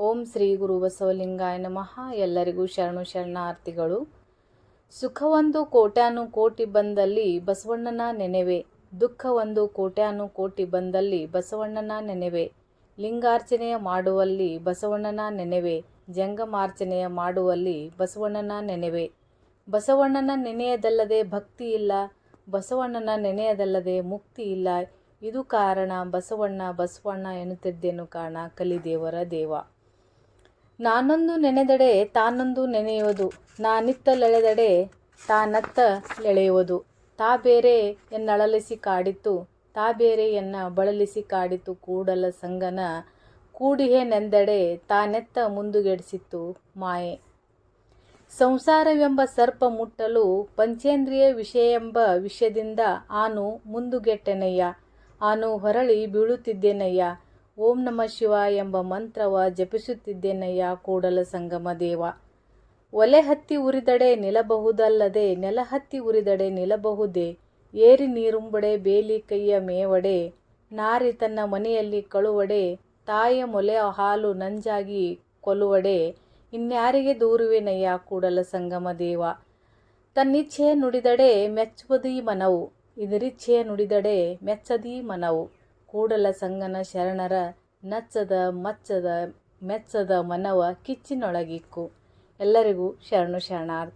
ಓಂ ಶ್ರೀ ಗುರು ಬಸವಲಿಂಗಾಯ ನಮಃ. ಎಲ್ಲರಿಗೂ ಶರಣು ಶರಣಾರ್ಥಿಗಳು. ಸುಖವೊಂದು ಕೋಟ್ಯಾನು ಕೋಟಿ ಬಂದಲ್ಲಿ ಬಸವಣ್ಣನ ನೆನೆವೆ. ದುಃಖವೊಂದು ಕೋಟ್ಯಾನು ಕೋಟಿ ಬಂದಲ್ಲಿ ಬಸವಣ್ಣನ ನೆನೆವೆ. ಲಿಂಗಾರ್ಚನೆಯ ಮಾಡುವಲ್ಲಿ ಬಸವಣ್ಣನ ನೆನೆವೆ. ಜಂಗಮಾರ್ಚನೆಯ ಮಾಡುವಲ್ಲಿ ಬಸವಣ್ಣನ ನೆನೆವೆ. ಬಸವಣ್ಣನ ನೆನೆಯದಲ್ಲದೆ ಭಕ್ತಿ ಇಲ್ಲ. ಬಸವಣ್ಣನ ನೆನೆಯದಲ್ಲದೆ ಮುಕ್ತಿ ಇಲ್ಲ. ಇದು ಕಾರಣ ಬಸವಣ್ಣ ಬಸವಣ್ಣ ಎನ್ನುತ್ತಿದ್ದೇನು ಕಾರಣ ಕಲಿದೇವರ ದೇವ. ನಾನೊಂದು ನೆನೆದಡೆ ತಾನೊಂದು ನೆನೆಯುವುದು. ನಾನಿತ್ತಲೆಳೆದಡೆ ತಾನತ್ತ ಲೆಳೆಯುವುದು. ತಾ ಬೇರೆ ಎನ್ನಳಲಿಸಿ ಕಾಡಿತು. ತಾ ಬೇರೆ ಎನ್ನ ಬಳಲಿಸಿ ಕಾಡಿತು ಕೂಡಲ ಸಂಗನ. ಕೂಡಿಹೆ ನೆಂದಡೆ ತಾನೆತ್ತ ಮುಂದುಗೆಡಿಸಿತ್ತು ಮಾಯೆ. ಸಂಸಾರವೆಂಬ ಸರ್ಪ ಮುಟ್ಟಲು ಪಂಚೇಂದ್ರಿಯ ವಿಷಯವೆಂಬ ವಿಷಯದಿಂದ ಆನು ಮುಂದುಗೆಟ್ಟೆನಯ್ಯ. ಆನು ಹೊರಳಿ ಬೀಳುತ್ತಿದ್ದೇನಯ್ಯ. ಓಂ ನಮ ಶಿವ ಎಂಬ ಮಂತ್ರವ ಜಪಿಸುತ್ತಿದ್ದೇನಯ್ಯ ಕೂಡಲ ಸಂಗಮ ದೇವ. ಒಲೆ ಹತ್ತಿ ಉರಿದಡೆ ನಿಲಬಹುದಲ್ಲದೆ ನೆಲ ಹತ್ತಿ ಉರಿದಡೆ ನಿಲ್ಲಬಹುದೇ? ಏರಿ ನೀರುಂಬಡೆ ಬೇಲಿ ಕೈಯ ಮೇವಡೆ, ನಾರಿ ತನ್ನ ಮನೆಯಲ್ಲಿ ಕಳುವಡೆ, ತಾಯ ಮೊಲೆ ಹಾಲು ನಂಜಾಗಿ ಕೊಲುವಡೆ. ಇನ್ಯಾರಿಗೆ ದೂರುವೆನಯ್ಯ ಕೂಡಲ ಸಂಗಮ ದೇವ? ತನ್ನಿಚ್ಛೆ ನುಡಿದಡೆ ಮೆಚ್ಚುವುದೀ ಮನವು, ಇದರಿಚ್ಛೆಯ ನುಡಿದಡೆ ಮೆಚ್ಚದೀ ಮನವು. ಕೂಡಲ ಸಂಗನ ಶರಣರ ನಚ್ಚದ ಮಚ್ಚದ ಮೆಚ್ಚದ ಮನವ ಕಿಚ್ಚಿನೊಳಗಿಕ್ಕು. ಎಲ್ಲರಿಗೂ ಶರಣು ಶರಣಾರ್ಥಿ.